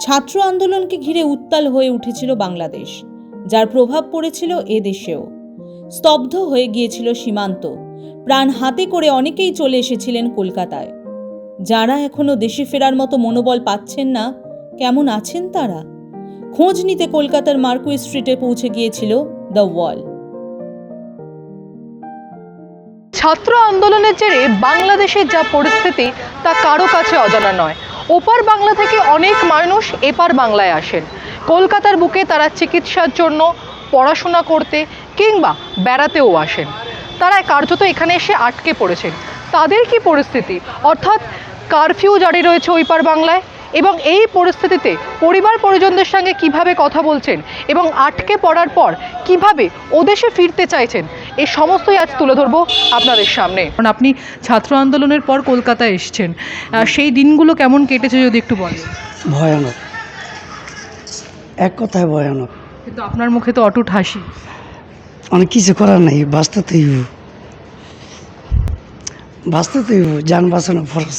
ছাত্র আন্দোলনকে ঘিরে উত্তাল হয়ে উঠেছিল বাংলাদেশ, যার প্রভাব পড়েছিল এ দেশেও। স্তব্ধ হয়ে গিয়েছিল সীমান্ত, প্রাণ হাতে করে অনেকেই চলে এসেছিলেন কলকাতায়। যারা এখনও দেশে ফেরার মতো মনোবল পাচ্ছেন না, কেমন আছেন তারা? খোঁজ নিতে কলকাতার মার্কুই স্ট্রিটে পৌঁছে গিয়েছিল দ্য ওয়াল। ছাত্র আন্দোলনের জেরে বাংলাদেশের যা পরিস্থিতি, তা কারও কাছে অজানা নয়। ওপার বাংলা থেকে অনেক মানুষ এপার বাংলায় আসেন। কলকাতার বুকে তারা চিকিৎসার জন্য পড়াশোনা করতে কিংবা বেড়াতেও আসেন। তারা কার্যত এখানে এসে আটকে পড়েছেন। তাদের কি পরিস্থিতি? অর্থাৎ কারফিউ জারি রয়েছে ওই পার বাংলায়? এবং এই পরিস্থিতিতে পরিবার পরিজনদের সঙ্গে কীভাবে কথা বলছেন এবং আটকে পড়ার পর কীভাবে ওদেশে ফিরতে চাইছেন এ সমস্তই আজ তুলে ধরবো আপনাদের সামনে। কারণ আপনি ছাত্র আন্দোলনের পর কলকাতায় এসছেন সেই দিনগুলো কেমন কেটেছে যদি একটু বলেন? ভয়ানক। এক কথায় ভয়ানক। কিন্তু আপনার মুখে তো অটুট হাসি। অনেক কিছু করার নাই বাঁচতে তো হইব। বাঁচতে তো যান বাঁচানো ফরজ।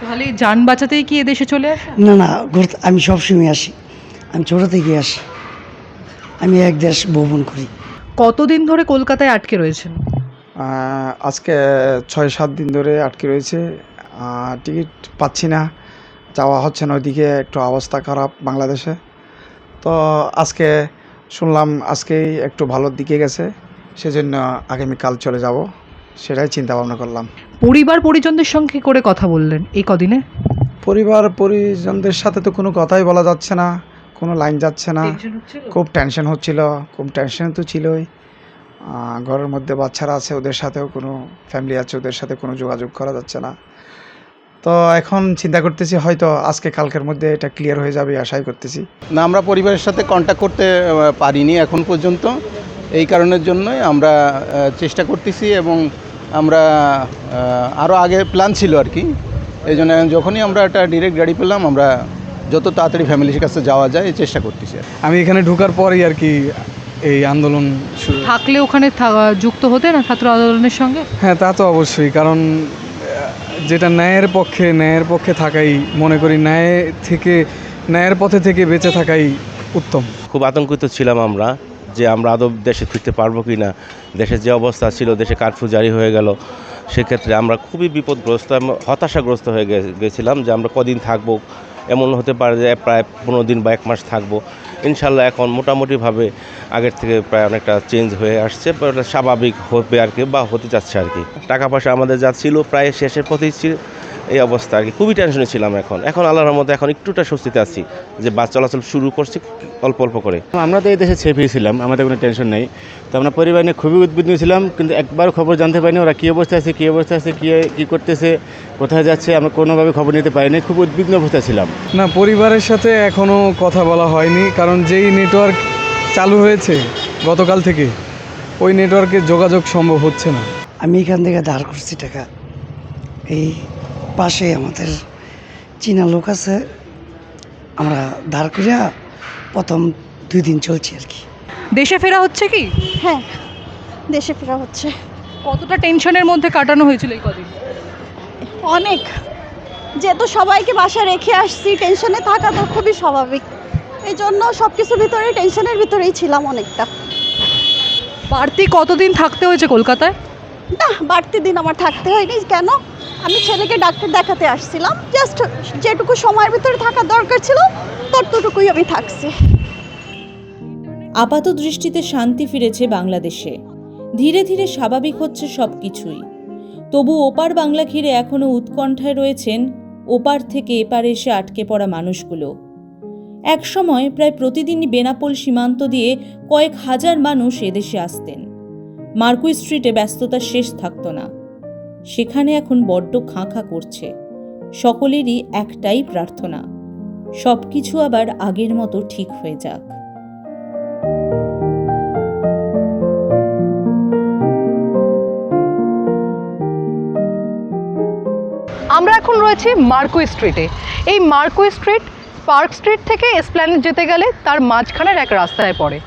তাহলে যান বাঁচাতেই কি এদেশে চলে আসা? না না ঘুরতে আমি সবসময় আসি। আমি ছোটো থেকে আসি। আমি এক দেশ ভ্রমণ করি। কতদিন ধরে কলকাতায় আটকে রয়েছেন? আজকে ছয় সাত দিন ধরে আটকে রয়েছে। টিকিট পাচ্ছি না। যাওয়া হচ্ছে না ওইদিকে একটু অবস্থা খারাপ বাংলাদেশে। তো আজকে শুনলাম আজকেই একটু ভালোর দিকে গেছে। সেজন্য আগামীকাল চলে যাব। সেটাই চিন্তা ভাবনা করলাম। পরিবার পরিজনদের সঙ্গে কি করে কথা বললেন এই কদিনে? পরিবার পরিজনদের সাথে তো কোনো কথাই বলা যাচ্ছে না কোনো লাইন যাচ্ছে না। খুব টেনশন হচ্ছিল খুব টেনশন তো ছিলই। ঘরের মধ্যে বাচ্চারা আছে ওদের সাথেও কোনো ফ্যামিলি আছে ওদের সাথে কোনো যোগাযোগ করা যাচ্ছে না। তো এখন চিন্তা করতেছি হয়তো আজকে কালকের মধ্যে এটা ক্লিয়ার হয়ে যাবে আশাই করতেছি। না আমরা পরিবারের সাথে কন্ট্যাক্ট করতে পারিনি এখন পর্যন্ত। এই কারণের জন্যই আমরা চেষ্টা করতেছি এবং আমরা আরও আগে প্ল্যান ছিল আর কি। এই জন্য যখনই আমরা একটা ডিরেক্ট গাড়ি পেলাম আমরা যত তাড়াতাড়ি ফ্যামিলির কাছে যাওয়া যায় চেষ্টা করতেছি আমি এখানে ঢুকার পরেই আর কি এই আন্দোলন শুরু। থাকলে ওখানে যুক্ত হতে না ছাত্র আন্দোলনের সঙ্গে? হ্যাঁ তা তো অবশ্যই কারণ যেটা ন্যায়ের পক্ষে ন্যায়ের পক্ষে থাকাই মনে করি ন্যায় থেকে ন্যায়ের পথে থেকে বেঁচে থাকাই উত্তম। খুব আতঙ্কিত ছিলাম আমরা যে আমরা আদৌ দেশে ফিরতে পারব কি না, দেশের যে অবস্থা ছিল, দেশে কারফিউ জারি হয়ে গেল, সেক্ষেত্রে আমরা খুবই বিপদগ্রস্ত হতাশাগ্রস্ত হয়ে গেছিলাম যে আমরা কদিন থাকব। এমন হতে পারে যে প্রায় পনেরো দিন বা এক মাস থাকব। ইনশাল্লাহ এখন মোটামুটিভাবে আগের থেকে প্রায় অনেকটা চেঞ্জ হয়ে আসছে স্বাভাবিক হবে আর কি, বা হতে যাচ্ছে আর কি। টাকা পয়সা আমাদের যা ছিল প্রায় শেষের পথেই ছিল। এই অবস্থা আর কি। খুবই টেনশনে ছিলাম এখন। এখন আল্লাহর মধ্যে এখন একটুটা স্বস্তিতে আছি যে বাস চলাচল শুরু করছি অল্প অল্প করে। আমরা তো এই দেশে সেফ ছিলাম আমাদের কোনো টেনশন নেই। তো আমরা পরিবার নিয়ে খুবই উদ্বিগ্ন ছিলাম কিন্তু একবার খবর জানতে পারিনি ওরা কী অবস্থায় আছে কী অবস্থায় আছে কী কী করতেছে কোথায় যাচ্ছে আমরা কোনোভাবে খবর নিতে পারিনি খুব উদ্বিগ্ন অবস্থায় ছিলাম। না পরিবারের সাথে এখনও কথা বলা হয়নি কারণ যেই নেটওয়ার্ক চালু হয়েছে গতকাল থেকে ওই নেটওয়ার্কে যোগাযোগ সম্ভব হচ্ছে না। আমি এখান থেকে ধার করছি টাকা। এই পাশে আমাদের চীনা লোক আছে আমরা ধার করিয়া প্রথম দুই দিন চলছি আর কি। দেশে ফেরা হচ্ছে কি? হ্যাঁ দেশে ফেরা হচ্ছে। কতটা টেনশনের মধ্যে কাটানো হয়েছিল এই কদিন? অনেক। যেহেতু সবাইকে বাসায় রেখে আসছি টেনশনে থাকা তো খুবই স্বাভাবিক। এই জন্য সব কিছুর ভিতরে টেনশনের ভিতরেই ছিলাম অনেকটা। বাড়তি কতদিন থাকতে হয়েছে কলকাতায়? না বাড়তি দিন আমার থাকতে হয়নি। কেন? আমি ছেলেকে ডাক্তার দেখাতে আসছিলাম। জাস্ট যেটুকু সময়ের ভিতরে থাকা দরকার ছিল, ততটুকুই আমি থাকছি। আপাত দৃষ্টিতে শান্তি ফিরেছে বাংলাদেশে। ধীরে ধীরে স্বাভাবিক হচ্ছে সব কিছুই তবু ওপার বাংলা ঘিরে এখনও উৎকণ্ঠায় রয়েছেন ওপার থেকে এপারে এসে আটকে পড়া মানুষগুলো। এক সময় প্রায় প্রতিদিনই বেনাপোল সীমান্ত দিয়ে কয়েক হাজার মানুষ এদেশে আসতেন। মার্কুই স্ট্রিটে ব্যস্ততা শেষ থাকতো না। সেখানে এখন বড্ড খাঁ খাঁ করছে। সকলেরই একটাই প্রার্থনা সব কিছু আবার আগের মতো ঠিক হয়ে যাক। আমরা এখন রয়েছি মার্কো স্ট্রিটে। এই মার্কো স্ট্রিট, পার্ক স্ট্রিট থেকে এসপ্ল্যানেড যেতে গেলে তার মাঝখানের এক রাস্তায় পড়ে।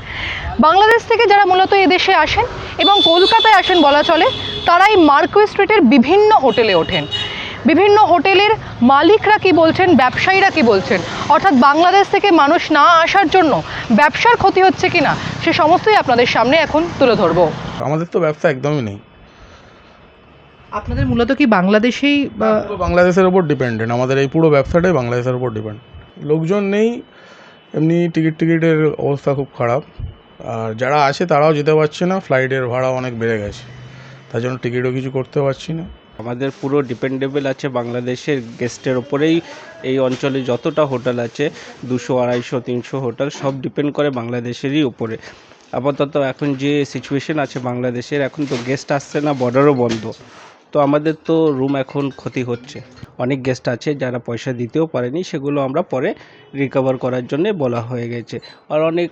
বাংলাদেশ থেকে যারা মূলত এদেশে আসেন এবং কলকাতায় আসেন বলা চলে তারাই মার্কুই স্ট্রিটের বিভিন্ন হোটেলে ওঠেন। বিভিন্ন হোটেলের মালিকরা কি বলছেন ব্যবসায়ীরা কি বলছেন? অর্থাৎ বাংলাদেশ থেকে মানুষ না আসার জন্য ব্যবসার ক্ষতি হচ্ছে কি না সে সমস্তই আপনাদের সামনে এখন তুলে ধরবো। আমাদের তো ব্যবসা একদমই নেই। আপনাদের মূলত কি বাংলাদেশেই বাংলাদেশের উপর ডিপেন্ডেন্ট। আমাদের এই পুরো ব্যবসাটাই বাংলাদেশের উপর ডিপেন্ড। লোকজন নেই এমনি টিকিট টিকিটের অবস্থা খুব খারাপ। আর যারা আসে তারাও যেতে পারছে না ফ্লাইটের ভাড়া অনেক বেড়ে গেছে। তার জন্য টিকিটও কিছু করতে পারছি না। আমাদের পুরো ডিপেন্ডেবল আছে বাংলাদেশের গেস্টের ওপরেই এই অঞ্চলে যতটা হোটেল আছে, দুশো, আড়াইশো, তিনশো হোটেল সব ডিপেন্ড করে বাংলাদেশেরই উপরে। আপাতত এখন যে সিচুয়েশন আছে বাংলাদেশের, এখন তো গেস্ট আসছে না বর্ডারও বন্ধ। তো আমাদের তো রুম এখন ক্ষতি হচ্ছে। অনেক গেস্ট আছে যারা পয়সা দিতেও পারেনি, সেগুলো আমরা পরে রিকভার করার জন্য বলা হয়ে গেছে। আর অনেক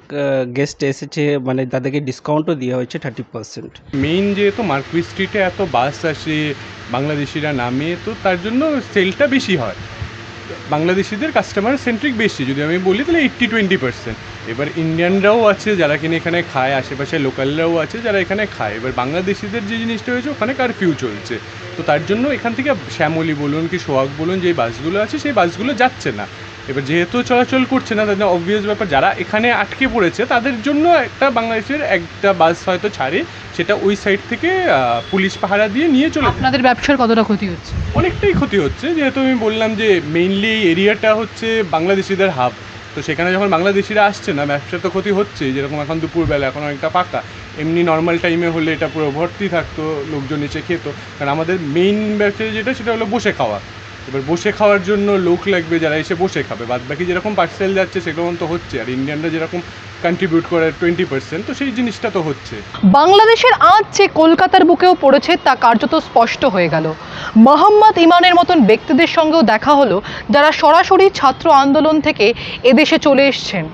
গেস্ট এসেছে মানে তাদেরকে ডিসকাউন্টও দেওয়া হয়েছে থার্টি পার্সেন্ট মেইন যেহেতু মার্কুই স্ট্রিটে এত বাস আসে, বাংলাদেশিরা নামে, তো তার জন্য সেলটা বেশি হয়। বাংলাদেশিদের কাস্টমার সেন্ট্রিক বেশি। যদি আমি বলি, তাহলে এইট্টি টোয়েন্টি পার্সেন্ট এবার ইন্ডিয়ানরাও আছে, যারা কিনা এখানে খায়, আশেপাশে লোকালরাও আছে যারা এখানে খায়। এবার বাংলাদেশিদের যে জিনিসটা হয়েছে, ওখানে কারফিউ চলছে। তো তার জন্য এখান থেকে শ্যামলি বলুন কি সোহাগ বলুন, যে বাসগুলো আছে, সেই বাসগুলো যাচ্ছে না। এবার যেহেতু চলাচল করছে না তাদের অবভিয়াস ব্যাপার, যারা এখানে আটকে পড়েছে, তাদের জন্য একটা বাংলাদেশের একটা বাস হয়তো ছাড়ে সেটা ওই সাইড থেকে পুলিশ পাহারা দিয়ে নিয়ে চলে। আপনাদের ব্যবসার কতটা ক্ষতি হচ্ছে? অনেকটাই ক্ষতি হচ্ছে যেহেতু আমি বললাম যে মেইনলি এই এরিয়াটা হচ্ছে বাংলাদেশিদের হাব তো সেখানে যখন বাংলাদেশিরা আসছে না ব্যবসা তো ক্ষতি হচ্ছে যেরকম এখন দুপুরবেলা এখন অনেকটা পাকা। এমনি নর্মাল টাইমে হলে এটা পুরো ভর্তি থাকতো লোকজন এসে খেত। কারণ আমাদের মেইন ব্যবসা যেটা সেটা হলো বসে খাওয়া। এবার বসে খাওয়ার জন্য লোক লাগবে যারা এসে বসে খাবে। বাদ বাকি যেরকম পার্সেল যাচ্ছে সেরকম তো হচ্ছে। আর ইন্ডিয়ানরা যেরকম কন্ট্রিবিউট করে টোয়েন্টি পার্সেন্ট তো সেই জিনিসটা তো হচ্ছে। বাংলাদেশের আজ যে কলকাতার বুকেও পড়েছে তা কার্যত স্পষ্ট হয়ে গেল। মোহাম্মদ ইমানের মতন ব্যক্তিদের সঙ্গেও দেখা হলো যারা সরাসরি ছাত্র আন্দোলন থেকে এদেশে চলে এসছেন।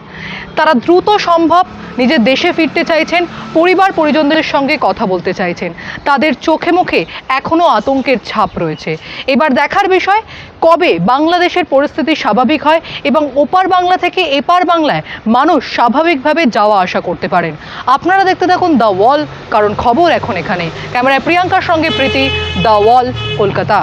তারা দ্রুত সম্ভব নিজের দেশে ফিরতে চাইছেন, পরিবার পরিজনদের সঙ্গে কথা বলতে চাইছেন। তাদের চোখে মুখে এখনও আতঙ্কের ছাপ রয়েছে। এবার দেখার বিষয় কবে বাংলাদেশের পরিস্থিতি স্বাভাবিক হয় এবং ওপার বাংলা থেকে এপার বাংলায় মানুষ স্বাভাবিকভাবে যাওয়া আসা করতে পারেন? আপনারা দেখতে থাকুন দ্য ওয়াল, কারণ খবর এখন এখানে। ক্যামেরায় প্রিয়াঙ্কার সঙ্গে প্রীতি, দ্য ওয়াল, কলকাতা।